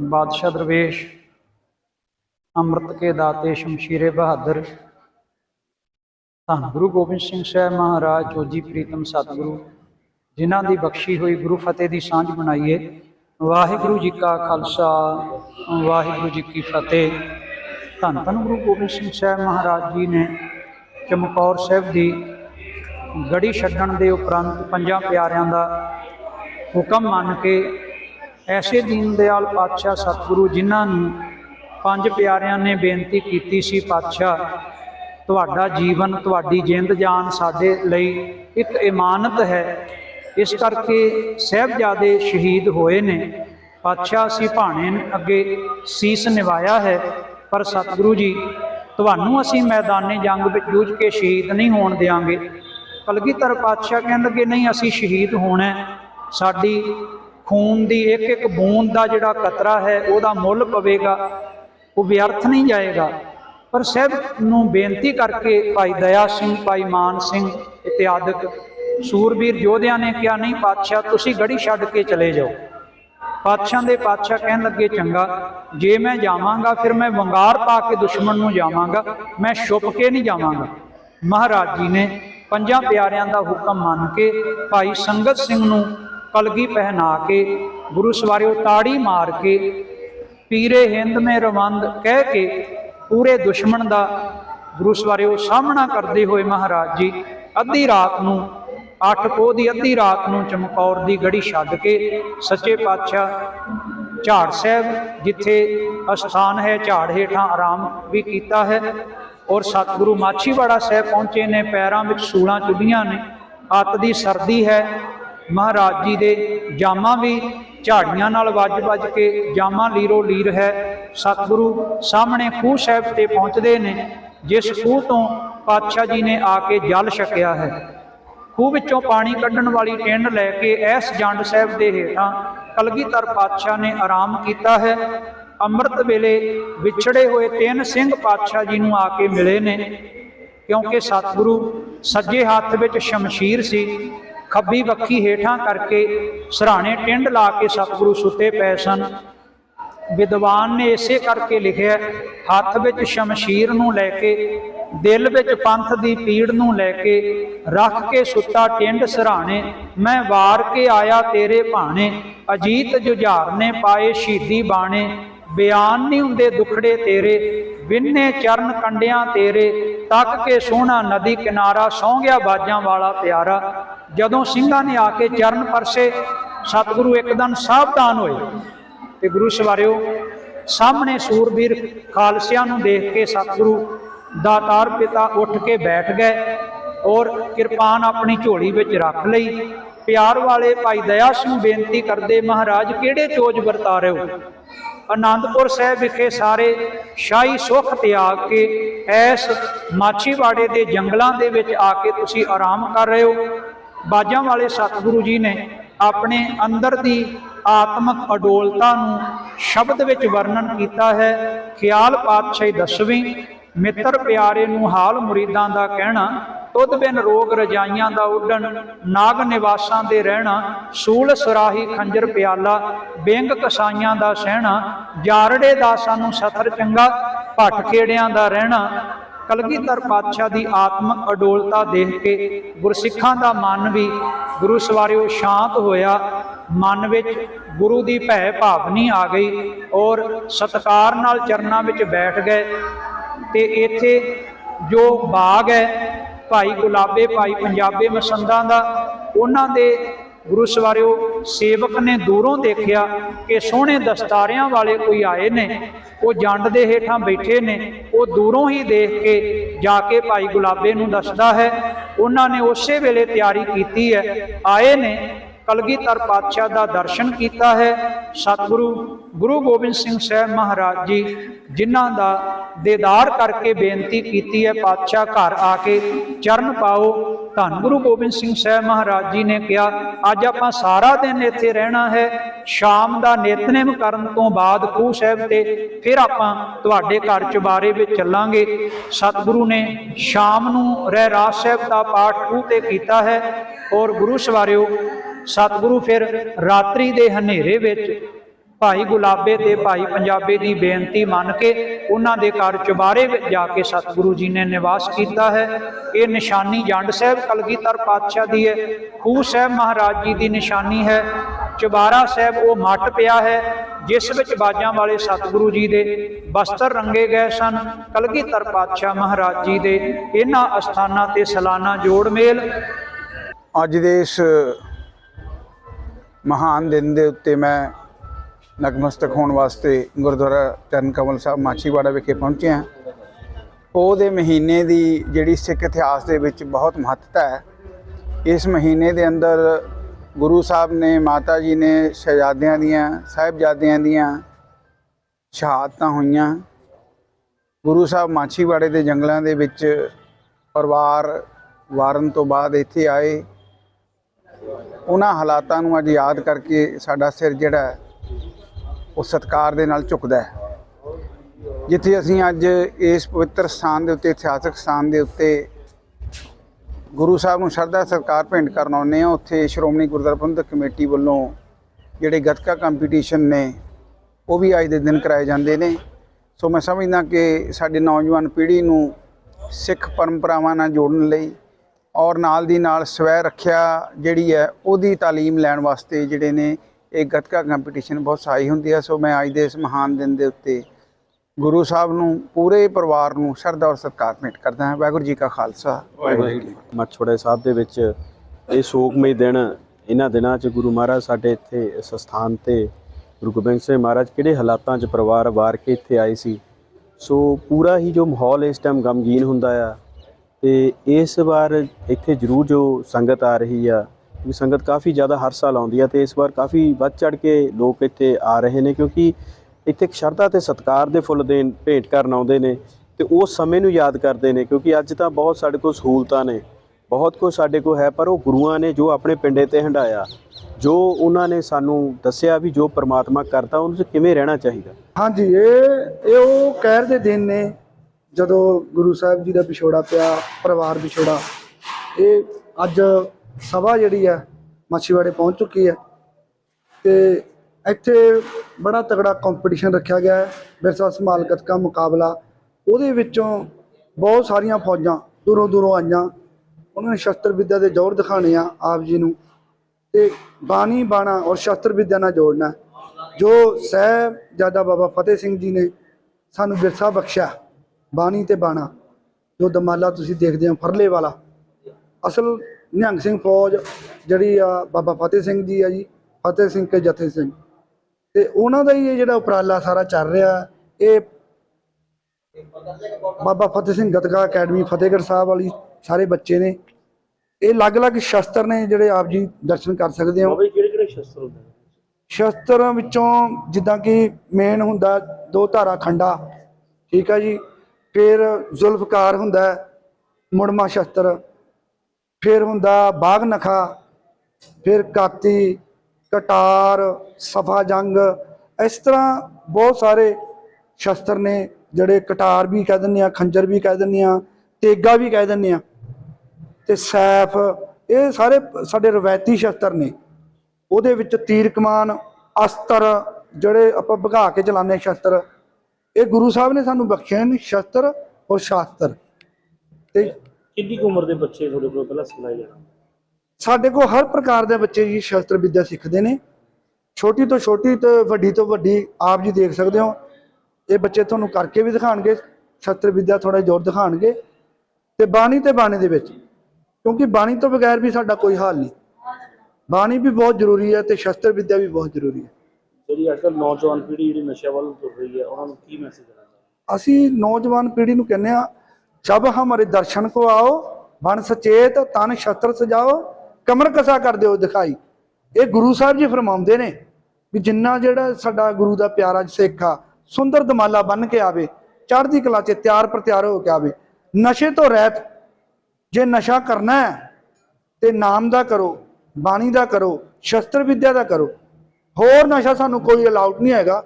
ਬਾਦਸ਼ਾਹ ਦਰਵੇਸ਼, ਅੰਮ੍ਰਿਤ ਕੇ ਦਾਤੇ ਸ਼ਮਸ਼ੀਰੇ ਬਹਾਦਰ। ਧੰਨ ਗੁਰੂ ਗੋਬਿੰਦ ਸਿੰਘ ਸਾਹਿਬ ਮਹਾਰਾਜ ਜੋਜੀ ਪ੍ਰੀਤਮ ਸਤਿਗੁਰੂ, ਜਿਨ੍ਹਾਂ ਦੀ ਬਖਸ਼ੀ ਹੋਈ ਗੁਰੂ ਫਤਿਹ ਦੀ ਸਾਂਝ ਬਣਾਈਏ। ਵਾਹਿਗੁਰੂ ਜੀ ਕਾ ਖਾਲਸਾ, ਵਾਹਿਗੁਰੂ ਜੀ ਕੀ ਫਤਿਹ। ਧੰਨ ਧੰਨ ਗੁਰੂ ਗੋਬਿੰਦ ਸਿੰਘ ਸਾਹਿਬ ਮਹਾਰਾਜ ਜੀ ਨੇ ਚਮਕੌਰ ਸਾਹਿਬ ਦੀ ਗੜੀ ਛੱਡਣ ਦੇ ਉਪਰੰਤ ਪੰਜਾਂ ਪਿਆਰਿਆਂ ਦਾ ਹੁਕਮ ਮੰਨ ਕੇ ਐਸੇ ਦੀਨ ਦਿਆਲ ਪਾਤਸ਼ਾਹ ਸਤਿਗੁਰੂ ਜਿਨ੍ਹਾਂ ਨੂੰ ਪੰਜ ਪਿਆਰਿਆਂ ਨੇ ਬੇਨਤੀ ਕੀਤੀ ਸੀ, ਪਾਤਸ਼ਾਹ, ਤੁਹਾਡਾ ਜੀਵਨ, ਤੁਹਾਡੀ ਜਿੰਦ ਜਾਨ ਸਾਡੇ ਲਈ ਇੱਕ ਇਮਾਨਤ ਹੈ। ਇਸ ਕਰਕੇ ਸਹਿਬਜ਼ਾਦੇ ਸ਼ਹੀਦ ਹੋਏ ਨੇ। ਪਾਤਸ਼ਾਹ ਅਸੀਂ ਭਾਣੇ ਅੱਗੇ ਸੀਸ ਨਿਵਾਇਆ ਹੈ, ਪਰ ਸਤਿਗੁਰੂ ਜੀ, ਤੁਹਾਨੂੰ ਅਸੀਂ ਮੈਦਾਨੇ ਜੰਗ ਵਿੱਚ ਜੂਝ ਕੇ ਸ਼ਹੀਦ ਨਹੀਂ ਹੋਣ ਦੇਵਾਂਗੇ ਕਲਗੀਧਰ ਪਾਤਸ਼ਾਹ ਕਹਿਣ ਲੱਗੇ ਨਹੀਂ, ਅਸੀਂ ਸ਼ਹੀਦ ਹੋਣਾ ਸਾਡੀ ਖੂਨ ਦੀ ਇੱਕ ਇੱਕ ਬੂੰਦ ਦਾ ਜਿਹੜਾ ਕਤਰਾ ਹੈ, ਉਹਦਾ ਮੁੱਲ ਪਵੇਗਾ, ਉਹ ਵਿਅਰਥ ਨਹੀਂ ਜਾਏਗਾ। ਪਰ ਸਭ ਨੂੰ ਬੇਨਤੀ ਕਰਕੇ ਭਾਈ ਦਇਆ ਸਿੰਘ, ਭਾਈ ਮਾਨ ਸਿੰਘ ਇਤਿਆਦਿਕ ਸੂਰਬੀਰ ਯੋਧਿਆਂ ਨੇ ਕਿਹਾ, ਨਹੀਂ ਪਾਤਸ਼ਾਹ, ਤੁਸੀਂ ਗੜੀ ਛੱਡ ਕੇ ਚਲੇ ਜਾਓ। ਪਾਤਸ਼ਾਹ ਦੇ ਪਾਤਸ਼ਾਹ ਕਹਿਣ ਲੱਗੇ, ਚੰਗਾ, ਜੇ ਮੈਂ ਜਾਵਾਂਗਾ, ਫਿਰ ਮੈਂ ਵੰਗਾਰ ਪਾ ਕੇ ਦੁਸ਼ਮਣ ਨੂੰ ਜਾਵਾਂਗਾ, ਮੈਂ ਛੁਪ ਕੇ ਨਹੀਂ ਜਾਵਾਂਗਾ। ਮਹਾਰਾਜ ਜੀ ਨੇ ਪੰਜਾਂ ਪਿਆਰਿਆਂ ਦਾ ਹੁਕਮ ਮੰਨ ਕੇ ਭਾਈ ਸੰਗਤ ਸਿੰਘ ਨੂੰ ਕਲਗੀ ਪਹਿਨਾ ਕੇ, ਗੁਰੂ ਸਵਾਰਿਓ ਤਾੜੀ ਮਾਰ ਕੇ, ਪੀਰੇ ਹਿੰਦ ਮੇ ਰਵੰਦ ਕਹਿ ਕੇ, ਪੂਰੇ ਦੁਸ਼ਮਣ ਦਾ ਗੁਰੂ ਸਵਾਰਿਓ ਸਾਹਮਣਾ ਕਰਦੇ ਹੋਏ ਮਹਾਰਾਜ ਜੀ, ਅੱਧੀ ਰਾਤ ਨੂੰ, ਅੱਠ ਪੋਹ ਦੀ ਅੱਧੀ ਰਾਤ ਨੂੰ ਚਮਕੌਰ ਦੀ ਗੜੀ ਛੱਡ ਕੇ ਸੱਚੇ ਪਾਤਸ਼ਾਹ ਝਾੜ ਸਾਹਿਬ, ਜਿੱਥੇ ਅਸਥਾਨ ਹੈ ਝਾੜ ਹੇਠਾਂ ਆਰਾਮ ਵੀ ਕੀਤਾ ਹੈ ਔਰ ਸਤਿਗੁਰੂ ਮਾਛੀਵਾੜਾ ਸਾਹਿਬ ਪਹੁੰਚੇ ਨੇ, ਪੈਰਾਂ ਵਿੱਚ ਸੂਲਾਂ ਚੁੱਭੀਆਂ ਨੇ ਅੱਤ ਦੀ ਸਰਦੀ ਹੈ ਮਹਾਰਾਜ ਜੀ ਦੇ ਜਾਮਾਂ ਵੀ ਝਾੜੀਆਂ ਨਾਲ ਵੱਜ-ਵੱਜ ਕੇ ਜਾਮਾਂ ਲੀਰੋ ਲੀਰ ਹੈ। ਸਤਿਗੁਰੂ ਸਾਹਮਣੇ ਖੂਹ ਸਾਹਿਬ ਤੇ ਪਹੁੰਚਦੇ ਨੇ, ਜਿਸ ਖੂਹ ਤੋਂ ਪਾਤਸ਼ਾਹ ਜੀ ਨੇ ਆ ਕੇ ਜਲ ਛਕਿਆ ਹੈ। ਖੂਹ ਵਿੱਚੋਂ ਪਾਣੀ ਕੱਢਣ ਵਾਲੀ ਟਿੰਡ ਲੈ ਕੇ ਐਸ ਜੰਡ ਸਾਹਿਬ ਦੇ ਹੇਠਾਂ ਕਲਗੀਧਰ ਪਾਤਸ਼ਾਹ ਨੇ ਆਰਾਮ ਕੀਤਾ ਹੈ। ਅੰਮ੍ਰਿਤ ਵੇਲੇ ਵਿਛੜੇ ਹੋਏ ਤਿੰਨ ਸਿੰਘ ਪਾਤਸ਼ਾਹ ਜੀ ਨੂੰ ਆ ਕੇ ਮਿਲੇ ਨੇ, ਕਿਉਂਕਿ ਸਤਿਗੁਰੂ ਸੱਜੇ ਹੱਥ ਵਿੱਚ ਸ਼ਮਸ਼ੀਰ ਸੀ। ਖੱਬੀ ਬੱਖੀ ਹੇਠਾਂ ਕਰਕੇ ਸਰਾਣੇ ਟਿੰਡ ਲਾ ਕੇ ਸਤਿਗੁਰੂ ਸੁੱਤੇ ਪਏ ਸਨ। ਵਿਦਵਾਨ ਨੇ ਇਸੇ ਕਰਕੇ ਲਿਖਿਆ, ਹੱਥ ਵਿੱਚ ਸ਼ਮਸ਼ੀਰ ਨੂੰ ਲੈ ਕੇ, ਦਿਲ ਵਿੱਚ ਪੰਥ ਦੀ ਪੀੜ ਨੂੰ ਲੈ ਕੇ ਰੱਖ ਕੇ ਸੁੱਤਾ ਟਿੰਡ ਸਰਾਣੇ, ਮੈਂ ਵਾਰ ਕੇ ਆਇਆ ਤੇਰੇ ਭਾਣੇ, ਅਜੀਤ ਜੁਝਾਰ ਨੇ ਪਾਏ ਸ਼ਹੀਦੀ ਬਾਣੇ ਬਿਆਨ ਨਹੀਂ ਹੁੰਦੇ ਦੁਖੜੇ ਤੇਰੇ, ਵਿੰਨੇ ਚਰਨ ਕੰਡਿਆਂ ਤੇਰੇ, ਤੱਕ ਕੇ ਸੋਹਣਾ ਨਦੀ ਕਿਨਾਰਾ ਸੌਂ ਗਿਆ ਬਾਜਾਂ ਵਾਲਾ ਪਿਆਰਾ। ਜਦੋਂ ਸਿੰਘਾਂ ਨੇ ਆ ਕੇ ਚਰਨ ਪਰਸੇ, ਸਤਿਗੁਰੂ ਇੱਕਦਮ ਸਾਵਧਾਨ ਹੋਏ। ਤੇ ਗੁਰੂ ਸਵਾਰਿਓ, ਸਾਹਮਣੇ ਸੂਰਬੀਰ ਖਾਲਸਿਆਂ ਨੂੰ ਦੇਖ ਕੇ ਸਤਿਗੁਰੂ ਦਾਤਾਰ ਪਿਤਾ ਉੱਠ ਕੇ ਬੈਠ ਗਏ ਔਰ ਕਿਰਪਾਨ ਆਪਣੀ ਝੋਲੀ ਵਿੱਚ ਰੱਖ ਲਈ। ਪਿਆਰ ਵਾਲੇ ਭਾਈ ਦਇਆ ਸਿੰਘ ਬੇਨਤੀ ਕਰਦੇ, ਮਹਾਰਾਜ ਕਿਹੜੇ ਚੋਜ ਵਰਤਾ ਰਹੇ ਹੋ? ਆਨੰਦਪੁਰ ਸਾਹਿਬ ਵਿਖੇ ਸਾਰੇ ਸ਼ਾਹੀ ਸੁਖ ਤਿਆਗ ਕੇ ਐਸ ਮਾਛੀਵਾੜੇ ਦੇ ਜੰਗਲਾਂ ਦੇ ਵਿੱਚ ਆ ਕੇ ਤੁਸੀਂ ਆਰਾਮ ਕਰ ਰਹੇ ਹੋ। ਬਾਜਾਂ ਵਾਲੇ ਸਤਿਗੁਰੂ ਜੀ ਨੇ ਆਪਣੇ ਅੰਦਰ ਦੀ ਆਤਮਿਕ ਅਡੋਲਤਾ ਨੂੰ ਸ਼ਬਦ ਵਿੱਚ ਵਰਣਨ ਕੀਤਾ ਹੈ। ਖਿਆਲ ਪਾਤਸ਼ਾਹੀ ਦਸਵੀਂ, ਮਿੱਤਰ ਪਿਆਰੇ ਨੂੰ ਹਾਲ ਮੁਰੀਦਾਂ ਦਾ ਕਹਿਣਾ ਤੁਧ ਬਿਨ ਰੋਗ ਰਜਾਈਆਂ ਦਾ ਉੱਡਣ, ਨਾਗ ਨਿਵਾਸਾਂ ਦੇ ਰਹਿਣਾ, ਸੂਲ ਸਰਾਹੀ ਖੰਜਰ ਪਿਆਲਾ, ਬੇਂਗ ਕਸਾਈਆਂ ਦਾ ਸਹਿਣਾ, ਜਾਰੜੇ ਦਾ ਸਾਨੂੰ ਸਥਰ ਚੰਗਾ, ਭੱਟ ਖੇੜਿਆਂ ਦਾ ਰਹਿਣਾ, ਕਲਗੀਧਰ ਪਾਤਸ਼ਾਹ ਦੀ ਆਤਮਿਕ ਅਡੋਲਤਾ ਦੇਖ ਕੇ ਗੁਰਸਿੱਖਾਂ ਦਾ ਮਨ ਵੀ ਗੁਰੂ ਸਵਾਰਿਓ ਸ਼ਾਂਤ ਹੋਇਆ, ਮਨ ਵਿੱਚ ਗੁਰੂ ਦੀ ਭੈ ਭਾਵਨੀ ਆ ਗਈ ਔਰ ਸਤਕਾਰ ਨਾਲ ਚਰਨਾਂ ਵਿੱਚ ਬੈਠ ਗਏ ਤੇ ਇੱਥੇ ਜੋ ਬਾਗ ਹੈ ਭਾਈ ਗੁਲਾਬੇ, ਭਾਈ ਪੰਜਾਬੇ ਮਸੰਦਾਂ ਦਾ, ਉਹਨਾਂ ਦੇ ਗੁਰੂ ਸਵਾਰਿਓ, ਸੇਵਕ ਨੇ ਦੂਰੋਂ ਦੇਖਿਆ ਕਿ ਸੋਹਣੇ ਦਸਤਾਰਿਆਂ ਵਾਲੇ ਕੋਈ ਆਏ ਨੇ, ਉਹ ਜੰਡ ਦੇ ਹੇਠਾਂ ਬੈਠੇ ਨੇ, ਉਹ ਦੂਰੋਂ ਹੀ ਦੇਖ ਕੇ ਜਾ ਕੇ ਭਾਈ ਗੁਲਾਬੇ ਨੂੰ ਦੱਸਦਾ ਹੈ, ਉਹਨਾਂ ਨੇ ਉਸੇ ਵੇਲੇ ਤਿਆਰੀ ਕੀਤੀ ਹੈ, ਆਏ ਨੇ ਕਲਗੀਧਰ ਪਾਤਸ਼ਾਹ ਦਾ ਦਰਸ਼ਨ ਕੀਤਾ ਹੈ। ਸਤਿਗੁਰੂ, ਗੁਰੂ ਗੋਬਿੰਦ ਸਿੰਘ ਸਾਹਿਬ ਮਹਾਰਾਜ ਜੀ, ਜਿਨ੍ਹਾਂ ਦਾ ਦੇਦਾਰ ਕਰਕੇ ਬੇਨਤੀ ਕੀਤੀ ਹੈ, ਪਾਤਸ਼ਾਹ ਘਰ ਆ ਕੇ ਚਰਨ ਪਾਓ। ਧੰਨ ਗੁਰੂ ਗੋਬਿੰਦ ਸਿੰਘ ਸਾਹਿਬ ਮਹਾਰਾਜ ਜੀ ਨੇ ਕਿਹਾ, ਅੱਜ ਆਪਾਂ ਸਾਰਾ ਦਿਨ ਇੱਥੇ ਰਹਿਣਾ ਹੈ। ਸ਼ਾਮ ਦਾ ਨਿਤਨੇਮ ਕਰਨ ਤੋਂ ਬਾਅਦ ਖੂਹ ਸਾਹਿਬ ਤੇ ਫਿਰ ਆਪਾਂ ਤੁਹਾਡੇ ਘਰ ਚੁਬਾਰੇ ਵਿੱਚ ਚੱਲਾਂਗੇ। ਸਤਿਗੁਰੂ ਨੇ ਸ਼ਾਮ ਨੂੰ ਰਹਿ ਰਹਿਰਾਸ ਸਾਹਿਬ ਦਾ ਪਾਠ ਖੂਹ ਤੇ ਕੀਤਾ ਹੈ। ਔਰ ਗੁਰੂ ਸਵਾਰਿਓ ਸਤਿਗੁਰੂ ਫਿਰ ਰਾਤਰੀ ਦੇ ਹਨੇਰੇ ਵਿੱਚ ਭਾਈ ਗੁਲਾਬੇ ਤੇ ਭਾਈ ਪੰਜਾਬੇ ਦੀ ਬੇਨਤੀ ਮੰਨ ਕੇ ਉਹਨਾਂ ਦੇ ਘਰ ਚੁਬਾਰੇ ਵਿੱਚ ਜਾ ਕੇ ਸਤਿਗੁਰੂ ਜੀ ਨੇ ਨਿਵਾਸ ਕੀਤਾ ਹੈ। ਇਹ ਨਿਸ਼ਾਨੀ ਜੰਡ ਸਾਹਿਬ ਕਲਗੀਧਰ ਪਾਤਸ਼ਾਹ ਦੀ ਹੈ। ਖੂ ਸਾਹਿਬ ਮਹਾਰਾਜ ਜੀ ਦੀ ਨਿਸ਼ਾਨੀ ਹੈ। ਚੁਬਾਰਾ ਸਾਹਿਬ ਉਹ ਮੱਟ ਪਿਆ ਹੈ, ਜਿਸ ਵਿੱਚ ਬਾਜਾਂ ਵਾਲੇ ਸਤਿਗੁਰੂ ਜੀ ਦੇ ਬਸਤਰ ਰੰਗੇ ਗਏ ਸਨ। ਕਲਗੀਧਰ ਪਾਤਸ਼ਾਹ ਮਹਾਰਾਜ ਜੀ ਦੇ ਇਹਨਾਂ ਅਸਥਾਨਾਂ ਤੇ ਸਲਾਨਾ ਜੋੜ ਮੇਲ। ਅੱਜ ਦੇ ਇਸ ਮਹਾਨ ਦਿਨ ਦੇ ਉੱਤੇ ਮੈਂ ਨਤਮਸਤਕ ਹੋਣ ਵਾਸਤੇ ਗੁਰਦੁਆਰਾ ਚਰਨ ਕਮਲ ਸਾਹਿਬ ਮਾਛੀਵਾੜਾ ਵਿਖੇ ਪਹੁੰਚਿਆ ਉਹਦੇ ਮਹੀਨੇ ਦੀ ਜਿਹੜੀ ਸਿੱਖ ਇਤਿਹਾਸ ਦੇ ਵਿੱਚ ਬਹੁਤ ਮਹੱਤਤਾ ਹੈ, ਇਸ ਮਹੀਨੇ ਦੇ ਅੰਦਰ ਗੁਰੂ ਸਾਹਿਬ ਨੇ, ਮਾਤਾ ਜੀ ਨੇ, ਸ਼ਹਿਜ਼ਾਦਿਆਂ ਦੀਆਂ, ਸਾਹਿਬਜ਼ਾਦਿਆਂ ਦੀਆਂ ਸ਼ਹਾਦਤਾਂ ਹੋਈਆਂ। ਗੁਰੂ ਸਾਹਿਬ ਮਾਛੀਵਾੜੇ ਦੇ ਜੰਗਲਾਂ ਦੇ ਵਿੱਚ ਪਰਿਵਾਰ ਵਾਰਨ ਤੋਂ ਬਾਅਦ ਇੱਥੇ ਆਏ। ਉਹਨਾਂ ਹਾਲਾਤਾਂ ਨੂੰ ਅੱਜ ਯਾਦ ਕਰਕੇ ਸਾਡਾ ਸਿਰ ਜਿਹੜਾ ਉਹ ਸਤਕਾਰ ਦੇ ਨਾਲ ਝੁਕਦਾ ਹੈ। ਜਿੱਥੇ ਅਸੀਂ ਅੱਜ ਇਸ ਪਵਿੱਤਰ ਸਥਾਨ ਦੇ ਉੱਤੇ, ਇਤਿਹਾਸਕ ਸਥਾਨ ਦੇ ਉੱਤੇ ਗੁਰੂ ਸਾਹਿਬ ਨੂੰ ਸ਼ਰਧਾ ਸਤਿਕਾਰ ਭੇਂਟ ਕਰਨ ਆਉਂਦੇ ਆ ਉੱਥੇ ਸ਼੍ਰੋਮਣੀ ਗੁਰਦੁਆਰਾ ਪ੍ਰਬੰਧਕ ਕਮੇਟੀ ਵੱਲੋਂ ਜਿਹੜੇ ਗੱਤਕਾ ਕੰਪੀਟੀਸ਼ਨ ਨੇ, ਉਹ ਵੀ ਅੱਜ ਦੇ ਦਿਨ ਕਰਾਏ ਜਾਂਦੇ ਨੇ। ਸੋ ਮੈਂ ਸਮਝਦਾ ਕਿ ਸਾਡੇ ਨੌਜਵਾਨ ਪੀੜ੍ਹੀ ਨੂੰ ਸਿੱਖ ਪਰੰਪਰਾਵਾਂ ਨਾਲ ਜੋੜਨ ਲਈ ਔਰ ਨਾਲ ਦੀ ਨਾਲ ਸਵੈ ਰੱਖਿਆ ਜਿਹੜੀ ਹੈ, ਉਹਦੀ ਤਾਲੀਮ ਲੈਣ ਵਾਸਤੇ ਜਿਹੜੇ ਨੇ ਇਹ ਗੱਤਕਾ ਕੰਪੀਟੀਸ਼ਨ ਬਹੁਤ ਸਹਾਈ ਹੁੰਦੀ ਹੈ। ਸੋ ਮੈਂ ਅੱਜ ਦੇ ਇਸ ਮਹਾਨ ਦਿਨ ਦੇ ਉੱਤੇ ਗੁਰੂ ਸਾਹਿਬ ਨੂੰ, ਪੂਰੇ ਪਰਿਵਾਰ ਨੂੰ ਸ਼ਰਧਾ ਔਰ ਸਤਿਕਾਰ ਭੇਂਟ ਕਰਦਾ ਹਾਂ। ਵਾਹਿਗੁਰੂ ਜੀ ਕਾ ਖਾਲਸਾ। ਵਾਹਿਗੁਰੂ ਜੀ ਕੀ ਸਾਹਿਬ ਦੇ ਵਿੱਚ ਇਹ ਸੋਗਮਈ ਦਿਨ, ਇਹਨਾਂ ਦਿਨਾਂ 'ਚ ਗੁਰੂ ਮਹਾਰਾਜ ਸਾਡੇ ਇੱਥੇ ਇਸ ਸਥਾਨ ਤੇ, ਗੁਰੂ ਗੋਬਿੰਦ ਸਿੰਘ ਮਹਾਰਾਜ ਕਿਹੜੇ ਹਾਲਾਤਾਂ 'ਚ ਪਰਿਵਾਰ ਵਾਰ ਕੇ ਇੱਥੇ ਆਏ ਸੀ। ਸੋ ਪੂਰਾ ਹੀ ਜੋ ਮਾਹੌਲ ਇਸ ਟਾਈਮ ਗਮਗੀਨ ਹੁੰਦਾ ਆ ਤੇ ਇਸ ਵਾਰ ਇੱਥੇ ਜ਼ਰੂਰ ਜੋ ਸੰਗਤ ਆ ਰਹੀ ਆ, ਕਿਉਂਕਿ ਸੰਗਤ ਕਾਫੀ ਜ਼ਿਆਦਾ ਹਰ ਸਾਲ ਆਉਂਦੀ ਆ ਤੇ ਇਸ ਵਾਰ ਕਾਫੀ ਵੱਧ ਚੜ ਕੇ ਲੋਕ ਇੱਥੇ ਆ ਰਹੇ ਨੇ, ਕਿਉਂਕਿ ਇੱਥੇ ਇੱਕ ਸ਼ਰਧਾ ਤੇ ਸਤਿਕਾਰ ਦੇ ਫੁੱਲ ਦੇਣ, ਭੇਂਟ ਕਰਨ ਆਉਂਦੇ ਨੇ ਤੇ ਉਹ ਸਮੇਂ ਨੂੰ ਯਾਦ ਕਰਦੇ ਨੇ, ਕਿਉਂਕਿ ਅੱਜ ਤਾਂ ਬਹੁਤ ਸਾਡੇ ਕੋਲ ਸਹੂਲਤਾਂ ਨੇ, ਬਹੁਤ ਕੁਝ ਸਾਡੇ ਕੋਲ ਹੈ, ਪਰ ਉਹ ਗੁਰੂਆਂ ਨੇ ਜੋ ਆਪਣੇ ਪਿੰਡੇ ਤੇ ਹੰਡਾਇਆ ਜੋ ਉਹਨਾਂ ਨੇ ਸਾਨੂੰ ਦੱਸਿਆ ਵੀ ਜੋ ਪ੍ਰਮਾਤਮਾ ਕਰਦਾ ਉਹਨੂੰ 'ਚ ਕਿਵੇਂ ਰਹਿਣਾ ਚਾਹੀਦਾ? ਹਾਂਜੀ, ਇਹ ਇਹ ਉਹ ਕਹਿਰ ਦੇ ਦਿਨ ਨੇ ਜਦੋਂ ਗੁਰੂ ਸਾਹਿਬ ਜੀ ਦਾ ਵਿਛੋੜਾ ਪਿਆ, ਪਰਿਵਾਰ ਵਿਛੋੜਾ, ਇਹ ਅੱਜ ਸਭਾ ਜਿਹੜੀ ਹੈ ਮਾਛੀਵਾੜੇ ਪਹੁੰਚ ਚੁੱਕੀ ਹੈ ਤੇ ਇੱਥੇ ਬੜਾ ਤਗੜਾ ਕੰਪੀਟੀਸ਼ਨ ਰੱਖਿਆ ਗਿਆ ਹੈ, ਵਿਰਸਾ ਸੰਭਾਲ ਗੱਤਕਾ ਮੁਕਾਬਲਾ, ਉਹਦੇ ਵਿੱਚੋਂ ਬਹੁਤ ਸਾਰੀਆਂ ਫੌਜਾਂ ਦੂਰੋਂ ਦੂਰੋਂ ਆਈਆਂ, ਉਹਨਾਂ ਨੇ ਸ਼ਸਤਰ ਵਿਦਿਆ ਦੇ ਜੋਰ ਦਿਖਾਣੇ ਆ ਆਪ ਜੀ ਨੂੰ ਤੇ ਬਾਣੀ ਬਾਣਾ ਔਰ ਸ਼ਸਤਰ ਵਿੱਦਿਆ ਨਾਲ ਜੋੜਨਾ ਜੋ ਸਹਿਬ ਜਾਦਾ ਬਾਬਾ ਫਤਿਹ ਸਿੰਘ ਜੀ ਨੇ ਸਾਨੂੰ ਵਿਰਸਾ ਬਖਸ਼ਿਆ। ਬਾਣੀ ਤੇ ਬਾਣਾ ਜੋ ਦਮਾਲਾ ਤੁਸੀਂ ਦੇਖਦੇ ਹੋ ਫਰਲੇ ਵਾਲਾ। ਅਸਲ ਨਿਹੰਗ ਸਿੰਘ ਫੌਜ ਜਿਹੜੀ ਆ ਬਾਬਾ ਫਤਿਹ ਸਿੰਘ ਜੀ ਆ ਜੀ ਫਤਿਹ ਸਿੰਘ ਕੇ ਜਥੇ ਸਿੰਘ। ਤੇ ਉਹਨਾਂ ਦਾ ਹੀ ਇਹ ਜਿਹੜਾ ਉਪਰਾਲਾ ਸਾਰਾ ਚੱਲ ਰਿਹਾ ਇਹ ਬਾਬਾ ਫਤਿਹ ਸਿੰਘ ਗਤਕਾ ਅਕੈਡਮੀ ਫਤਿਹਗੜ੍ਹ ਸਾਹਿਬ ਵਾਲੀ ਸਾਰੇ ਬੱਚੇ ਨੇ। ਇਹ ਅਲੱਗ-ਅਲੱਗ ਸ਼ਸਤਰ ਨੇ ਜਿਹੜੇ ਆਪ ਜੀ ਦਰਸ਼ਨ ਕਰ ਸਕਦੇ ਹੋ। ਕਿਹੜੇ ਕਿਹੜੇ ਸ਼ਸਤਰ ਹੁੰਦੇ ਨੇ? ਸ਼ਸਤਰਾਂ ਵਿੱਚੋਂ ਜਿੱਦਾਂ ਕਿ ਮੇਨ ਹੁੰਦਾ ਦੋ ਧਾਰਾ ਖੰਡਾ ਠੀਕ ਆ ਜੀ। ਫਿਰ ਜ਼ੁਲਫਕਾਰ ਹੁੰਦਾ ਮੁੜਮਾ ਸ਼ਸਤਰ। ਫਿਰ ਹੁੰਦਾ ਬਾਗ ਨਖਾ, ਫਿਰ ਕਾਤੀ, ਕਟਾਰ, ਸਫਾ ਜੰਗ। ਇਸ ਤਰ੍ਹਾਂ ਬਹੁਤ ਸਾਰੇ ਸ਼ਸਤਰ ਨੇ, ਜਿਹੜੇ ਕਟਾਰ ਵੀ ਕਹਿ ਦਿੰਦੇ ਆ, ਖੰਜਰ ਵੀ ਕਹਿ ਦਿੰਦੇ ਆ, ਤੇਗਾ ਵੀ ਕਹਿ ਦਿੰਦੇ ਆ। ਤੇ ਸੈਫ, ਇਹ ਸਾਰੇ ਸਾਡੇ ਰਵਾਇਤੀ ਸ਼ਸਤਰ ਨੇ। ਉਹਦੇ ਵਿੱਚ ਤੀਰ ਕਮਾਨ ਅਸਤਰ, ਜਿਹੜੇ ਆਪਾਂ ਭਗਾ ਕੇ ਚਲਾਉਂਦੇ ਹਾਂ ਸ਼ਸਤਰ ਇਹ ਗੁਰੂ ਸਾਹਿਬ ਨੇ ਸਾਨੂੰ ਬਖਸ਼ੇ ਨੇ ਸ਼ਸਤਰ ਔਰ ਸ਼ਾਸਤਰ। ਤੇ ਕਿੰਨੀ ਕੁ ਉਮਰ ਦੇ ਬੱਚੇ ਤੁਹਾਡੇ ਕੋਲ ਪਹਿਲਾਂ ਸਿਖਲਾਈ ਲੈਣਾ? ਸਾਡੇ ਕੋਲ ਹਰ ਪ੍ਰਕਾਰ ਦੇ ਬੱਚੇ ਜੀ ਸ਼ਸਤਰ ਵਿੱਦਿਆ ਸਿੱਖਦੇ ਨੇ। ਛੋਟੀ ਤੋਂ ਛੋਟੀ ਤੇ ਵੱਡੀ ਤੋਂ ਵੱਡੀ ਆਪ ਜੀ ਦੇਖ ਸਕਦੇ ਹੋ। ਇਹ ਬੱਚੇ ਤੁਹਾਨੂੰ ਕਰਕੇ ਵੀ ਦਿਖਾਣਗੇ ਸ਼ਸਤਰ ਵਿੱਦਿਆ ਥੋੜਾ ਜ਼ੋਰ ਦਿਖਾਣਗੇ। ਤੇ ਬਾਣੀ ਤੇ ਬਾਣੀ ਦੇ ਵਿੱਚ ਕਿਉਂਕਿ ਬਾਣੀ ਤੋਂ ਬਗੈਰ ਵੀ ਸਾਡਾ ਕੋਈ ਹਾਲ ਨਹੀਂ। ਬਾਣੀ ਵੀ ਬਹੁਤ ਜ਼ਰੂਰੀ ਹੈ ਤੇ ਸ਼ਸਤਰ ਵਿੱਦਿਆ ਵੀ ਬਹੁਤ ਜ਼ਰੂਰੀ ਹੈ। ਜਿਹੜੀ ਅੱਜਕੱਲ ਨੌਜਵਾਨ ਪੀੜ੍ਹੀ ਜਿਹੜੀ ਨਸ਼ਿਆਂ ਵੱਲ ਤੁਰ ਰਹੀ ਹੈ, ਉਹਨਾਂ ਨੂੰ ਕੀ ਮੈਸੇਜ ਦੇਣਾ ਅਸੀਂ ਨੌਜਵਾਨ ਪੀੜ੍ਹੀ ਨੂੰ ਕਹਿੰਦੇ ਆ ਜਬ ਹਮਾਰੇ ਦਰਸ਼ਨ ਕੋ ਆਓ ਬਣ ਸਚੇਤ, ਤਨ ਸ਼ਸਤਰ ਸਜਾਓ, ਕਮਰ ਕਸਾ ਕਰ ਦਿਓ ਦਿਖਾਈ। ਇਹ ਗੁਰੂ ਸਾਹਿਬ ਜੀ ਫਰਮਾਉਂਦੇ ਨੇ ਵੀ ਜਿੰਨਾ ਜਿਹੜਾ ਸਾਡਾ ਗੁਰੂ ਦਾ ਪਿਆਰਾ ਸਿੱਖ ਆ, ਸੁੰਦਰ ਦਮਾਲਾ ਬਨ ਕੇ ਆਵੇ, ਚੜ੍ਹਦੀ ਕਲਾ 'ਚ ਤਿਆਰ ਪ੍ਰਤਿਆਰ ਹੋ ਕੇ ਆਵੇ। ਨਸ਼ੇ ਤੋਂ ਰਹਿਤ, ਜੇ ਨਸ਼ਾ ਕਰਨਾ ਹੈ, ਤੇ ਨਾਮ ਦਾ ਕਰੋ, ਬਾਣੀ ਦਾ ਕਰੋ, ਸ਼ਸਤਰ ਵਿਦਿਆ ਦਾ ਕਰੋ। ਹੋਰ ਨਸ਼ਾ ਸਾਨੂੰ ਕੋਈ ਅਲਾਉਡ ਨਹੀਂ ਹੈਗਾ।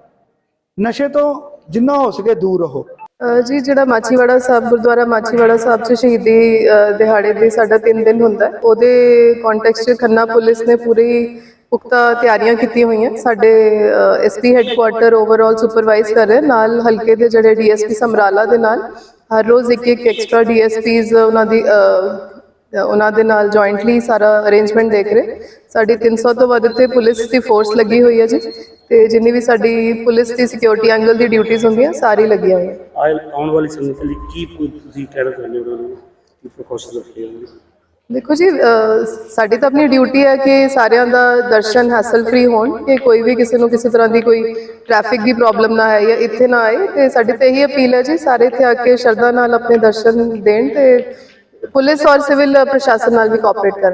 ਨਸ਼ੇ ਤੋਂ ਜਿੰਨਾ ਹੋ ਸਕੇ ਦੂਰ ਰਹੋ। ਜੀ, ਜਿਹੜਾ ਮਾਛੀਵਾੜਾ ਸਾਹਿਬ, ਗੁਰਦੁਆਰਾ ਮਾਛੀਵਾੜਾ ਸਾਹਿਬ ਚ ਸ਼ਹੀਦੀ ਦਿਹਾੜੇ ਦੇ ਸਾਡਾ 3 ਦਿਨ ਹੁੰਦਾ ਉਹਦੇ ਕੰਟੈਕਸਟ ਚ ਖੰਨਾ ਪੁਲਿਸ ਨੇ ਪੂਰੀ ਪੁਖਤਾ ਤਿਆਰੀਆਂ ਕੀਤੀਆਂ ਹੋਈਆਂ। ਸਾਡੇ ਐਸਪੀ ਹੈੱਡਕੁਆਟਰ ਓਵਰਆਲ ਸੁਪਰਵਾਈਜ਼ ਕਰ ਰਹੇ, ਨਾਲ ਹਲਕੇ ਦੇ ਜਿਹੜੇ ਡੀਐਸਪੀ ਸਮਰਾਲਾ ਦੇ ਨਾਲ, ਹਰ ਰੋਜ਼ ਇੱਕ ਇੱਕ ਐਕਸਟਰਾ ਡੀਐਸਪੀਜ਼ ਉਹਨਾਂ ਦੀ ਉਹਨਾਂ ਦੇ ਨਾਲ ਜੁਆਇੰਟਲੀ ਸਾਰਾ ਅਰੇਂਜਮੈਂਟ ਦੇਖ ਰਹੇ। ਸਾਡੀ 300 ਤੋਂ ਵੱਧ ਤੇ ਪੁਲਿਸ ਦੀ ਫੋਰਸ ਲੱਗੀ ਹੋਈ ਹੈ ਜੀ। ਤੇ ਜਿੰਨੀ ਵੀ ਸਾਡੀ ਪੁਲਿਸ ਦੀ ਸਿਕਿਉਰਿਟੀ ਐਂਗਲ ਦੀ ਡਿਊਟੀਆਂ ਹੁੰਦੀਆਂ ਸਾਰੀ ਲੱਗੀਆਂ ਹੋਈਆਂ। ਆਉਣ ਵਾਲੀ ਸਮੇਂ ਲਈ ਕੀ ਤੁਸੀਂ ਕਹਿਣਾ ਚਾਹੁੰਦੇ ਹੋ ਉਹਨਾਂ ਨੂੰ? ਕੀ ਪ੍ਰੀਕਾਸ਼ਨਸ ਰੱਖੇ ਹੋਣਗੇ ਦੇਖੋ ਜੀ ਸਾਡੀ ਤਾਂ ਆਪਣੀ ਡਿਊਟੀ ਹੈ ਕਿ ਸਾਰਿਆਂ ਦਾ ਦਰਸ਼ਨ ਹੈਸਲ ਫ੍ਰੀ ਹੋਣ ਕਿ ਕੋਈ ਵੀ ਕਿਸੇ ਨੂੰ ਕਿਸੇ ਤਰ੍ਹਾਂ ਦੀ ਕੋਈ ਟ੍ਰੈਫਿਕ ਦੀ ਪ੍ਰੋਬਲਮ ਨਾ ਆਏ ਜਾਂ ਇੱਥੇ ਨਾ ਆਏ। ਤੇ ਸਾਡੀ ਤੇ ਇਹੀ ਅਪੀਲ ਹੈ ਜੀ ਸਾਰੇ ਇੱਥੇ ਆ ਕੇ ਸ਼ਰਧਾ ਨਾਲ ਆਪਣੇ ਦਰਸ਼ਨ ਦੇਣ ਤੇ ਪੁਲਿਸ ਔਰ ਸਿਵਲ ਪ੍ਰਸ਼ਾਸਨ ਨਾਲ ਵੀ ਕੋਆਪਰੇਟ ਕਰ